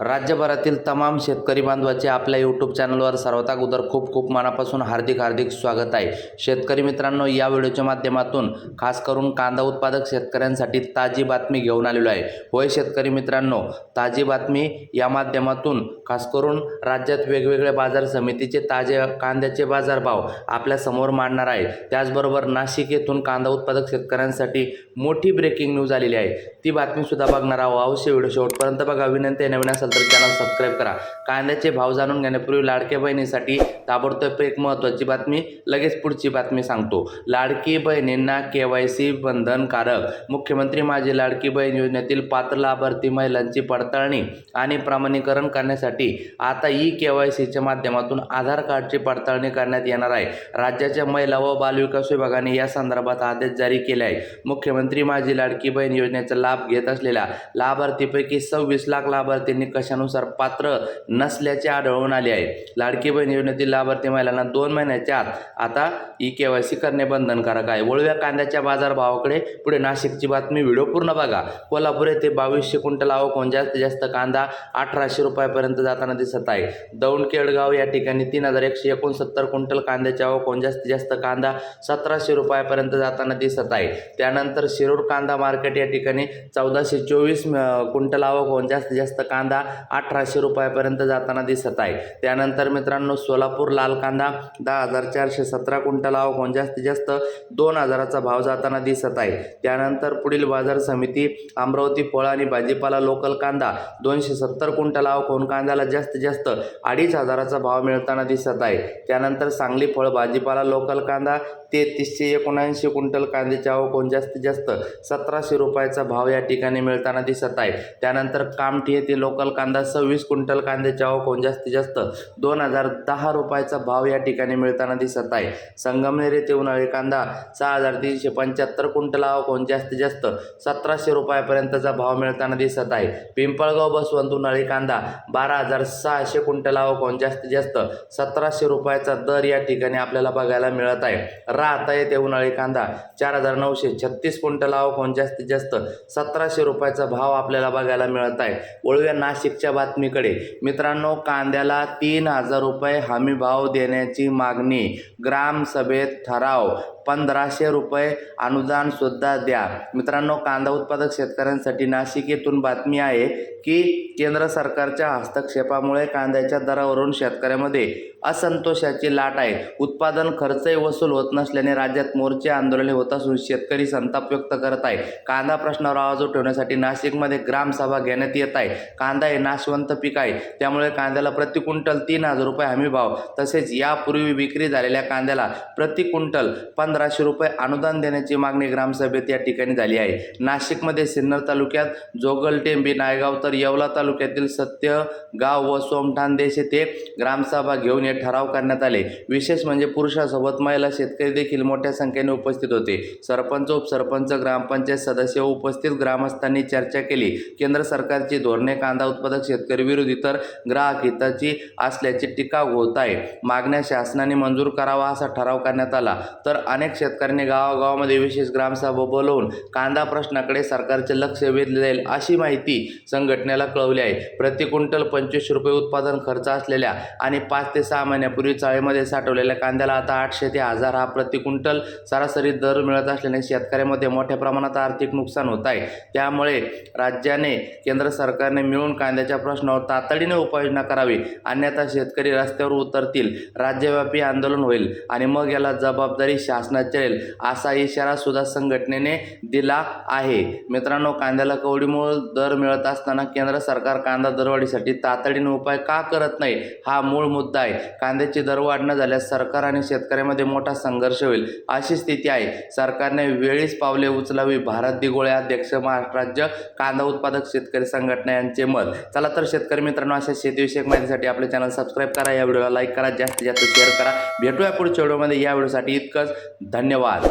राज्यभरातील तमाम शेतकरी बांधवाचे आपल्या यूट्यूब चॅनलवर सर्वात अगोदर खूप खूप मनापासून हार्दिक हार्दिक स्वागत आहे. शेतकरी मित्रांनो या व्हिडिओच्या माध्यमातून खास करून कांदा उत्पादक शेतकऱ्यांसाठी ताजी बातमी घेऊन आलेलो आहे. होय शेतकरी मित्रांनो ताजी बातमी या माध्यमातून खास करून राज्यात वेगवेगळ्या बाजार समितीचे ताजे कांद्याचे बाजारभाव आपल्यासमोर मांडणार आहे. त्याचबरोबर नाशिक येथून कांदा उत्पादक शेतकऱ्यांसाठी मोठी ब्रेकिंग न्यूज आलेली आहे. ती बातमीसुद्धा बघणार आहोत. अवश्य व्हिडिओ शेवटपर्यंत बघा. विनंती आहे नवीन असेल तर चॅनल सबस्क्राईब करा. कांद्याचे भाव जाणून घेण्यापूर्वी लाडक्या बहिणीसाठी ताबडतोब एक महत्त्वाची बातमी लगेच पुढची बातमी सांगतो. लाडकी बहिणींना के वाय सी बंधनकारक. मुख्यमंत्री माझी लाडकी बहीण योजनेतील पात्र लाभार्थी महिलांची पडताळणी आणि प्रमाणीकरण करण्यासाठी आता ई के वाय सीच्या माध्यमातून आधार कार्डची पडताळणी करण्यात येणार आहे. राज्याच्या महिला व बालविकास विभागाने या संदर्भात आदेश जारी केले आहे मुख्यमंत्री माझी लाडकी बहीण योजनेचा लाभ घेत असलेल्या लाभार्थीपैकी सव्वीस लाख लाभार्थींनी कशानुसार पात्र नसल्याचे आढळून आले आहे. लाडकी बहीण योजनेतील लाभार्थी महिलांना दोन महिन्याच्या आत आता ई के वाय सी करणे बंधनकारक आहे. वळव्या कांद्याच्या बाजारभावाकडे पुढे नाशिकची बातमी. व्हिडिओ पूर्ण बघा. कोल्हापूर येथे बावीसशे क्विंटल आवक जास्तीत जास्त कांदा अठराशे रुपयापर्यंत जाताना दिसत आहे. दौंड केळगाव या ठिकाणी तीन हजार एकशे एकोणसत्तर क्विंटल कांद्याची आवक जास्तीत जास्त कांदा सतराशे रुपयापर्यंत जाताना दिसत आहे. त्यानंतर शिरूर कांदा मार्केट या ठिकाणी चौदाशे चोवीस क्विंटल आवक होऊन जास्तीत जास्त कांदा अठराशे रुपयापर्यंत जाताना दिसत आहे. त्यानंतर मित्रांनो सोलापूर लाल कांदा दहा हजार चारशे सतरा क्विंटल आवक होऊन जास्तीत जास्त? दोन हजाराचा भाव जाताना दिसत आहे. त्यानंतर पुढील बाजार समिती अमरावती फळ आणि भाजीपाला लोकल कांदा दोनशे सत्तर क्विंटल आवक होऊन कांद्याला जास्तीत जास्त? अडीच हजाराचा भाव मिळताना दिसत आहे. त्यानंतर सांगली फळ भाजीपाला लोकल कांदा तेहतीसशे एकोणऐंशी क्विंटल कांद्याची आवक होऊन जास्तीत जास्त? सतराशे रुपयाचा भाव या ठिकाणी मिळताना दिसत आहे. त्यानंतर कामठी येथे लोकल कांदा सव्वीस क्विंटल कांद्याच्या आवक जास्तीत जास्त? दोन हजार दहा रुपयाचा भाव या ठिकाणी मिळताना दिसत आहे. संगमनेर येथे उन्हाळी कांदा सहा हजार तीनशे पंच्याहत्तर क्विंटल आवक जास्तीत जास्त? सतराशे रुपयापर्यंतचा भाव मिळताना दिसत आहे. पिंपळगाव बसवंत उन्हाळी कांदा बारा हजार सहाशे क्विंटल आवक जास्तीत जास्त? सतराशे रुपयाचा दर या ठिकाणी आपल्याला बघायला मिळत आहे. राहता येथे उन्हाळी कांदा चार हजार नऊशे छत्तीस क्विंटल आवक जास्तीत जास्त? सतराशे रुपयाचा भाव आपल्याला बघायला मिळत आहे. ओळव्या नाशिक नाशिकच्या बातमीकडे. मित्रांनो कांद्याला तीन हजार रुपये हमी भाव देण्याची मागणी. ग्रामसभेत ठराव. पंधराशे रुपये अनुदान सुद्धा द्या. मित्रांनो कांदा उत्पादक शेतकऱ्यांसाठी नाशिक येथून बातमी आहे की केंद्र सरकारच्या हस्तक्षेपामुळे कांद्याच्या दरावरून शेतकऱ्यामध्ये असंतोषाची लाट आहे. उत्पादन खर्चही वसूल होत नसल्याने राज्यात मोर्चे आंदोलने होत असून शेतकरी संताप व्यक्त करत आहे कांदा प्रश्नावर आवाज उठवण्यासाठी नाशिकमध्ये ग्रामसभा घेण्यात येत आहे. कांदा हे नाशवंत पीक आहे. त्यामुळे कांद्याला प्रति क्विंटल तीन हजार रुपये हमी भाव. तसेच यापूर्वी विक्री झालेल्या कांद्याला प्रति क्विंटल पंधराशे रुपये अनुदान देण्याची मागणी ग्रामसभेत या ठिकाणी झाली आहे. नाशिकमध्ये सिन्नर तालुक्यात जोगलटेंबी नायगाव तर येवला तालुक्यातील सत्य गाव व सोमठाणदेश येथे ग्रामसभा घेऊन हे ठराव करण्यात आले. विशेष म्हणजे पुरुषासोबत महिला शेतकरी देखील मोठ्या संख्येने उपस्थित होते. सरपंच उपसरपंच ग्रामपंचायत सदस्य उपस्थित ग्रामस्थांनी चर्चा केली. केंद्र सरकारची धोरणे कांदा उत्पादक शेतकरी विरोधी तर ग्राहक हिताची असल्याची टीका होत आहे. मागण्या शासनाने मंजूर करावा असा ठराव करण्यात आला. तर अनेक शेतकऱ्यांनी गावागावामध्ये विशेष ग्रामसभा बोलवून कांदा प्रश्नाकडे सरकारचे लक्ष वेधले जाईल अशी माहिती संघटनेला कळवली आहे. प्रति क्विंटल पंचवीस रुपये उत्पादन खर्च असलेल्या आणि पाच ते सहा महिन्यापूर्वी चाळीमध्ये साठवलेल्या कांद्याला आता आठशे ते हजार हा प्रति क्विंटल सरासरी दर मिळत असल्याने शेतकऱ्यामध्ये मोठ्या प्रमाणात आर्थिक नुकसान होत आहे. त्यामुळे राज्याने केंद्र सरकारने मिळून कांद्याच्या प्रश्नावर तातडीने उपाययोजना करावी. अन्यथा शेतकरी रस्त्यावर उतरतील राज्यव्यापी आंदोलन होईल आणि मग याला जबाबदारी शासनाची राहील असा इशारा सुद्धा संघटनेने दिला आहे. मित्रांनो कांद्याला कवडीमुळे दर मिळत असताना केंद्र सरकार कांदा दरवाढीसाठी तातडीने उपाय का करत नाही हा मूळ मुद्दा आहे. कांद्याची दरवाढ न झाल्यास सरकार आणि शेतकऱ्यामध्ये मोठा संघर्ष होईल अशी स्थिती आहे. सरकारने वेळीच पावले उचलावी. भारत दिगोळे अध्यक्ष महाराष्ट्र राज्य कांदा उत्पादक शेतकरी संघटना यांचे मत. चला तर शेतकरी मित्रांनो अशा शेतीविषयक माहितीसाठी आपले चॅनल सबस्क्राईब करा या व्हिडिओला लाईक करा जास्तीत जास्त शेअर करा. भेटूया पुढच्या व्हिडिओमध्ये या व्हिडिओसाठी इतकंच. धन्यवाद.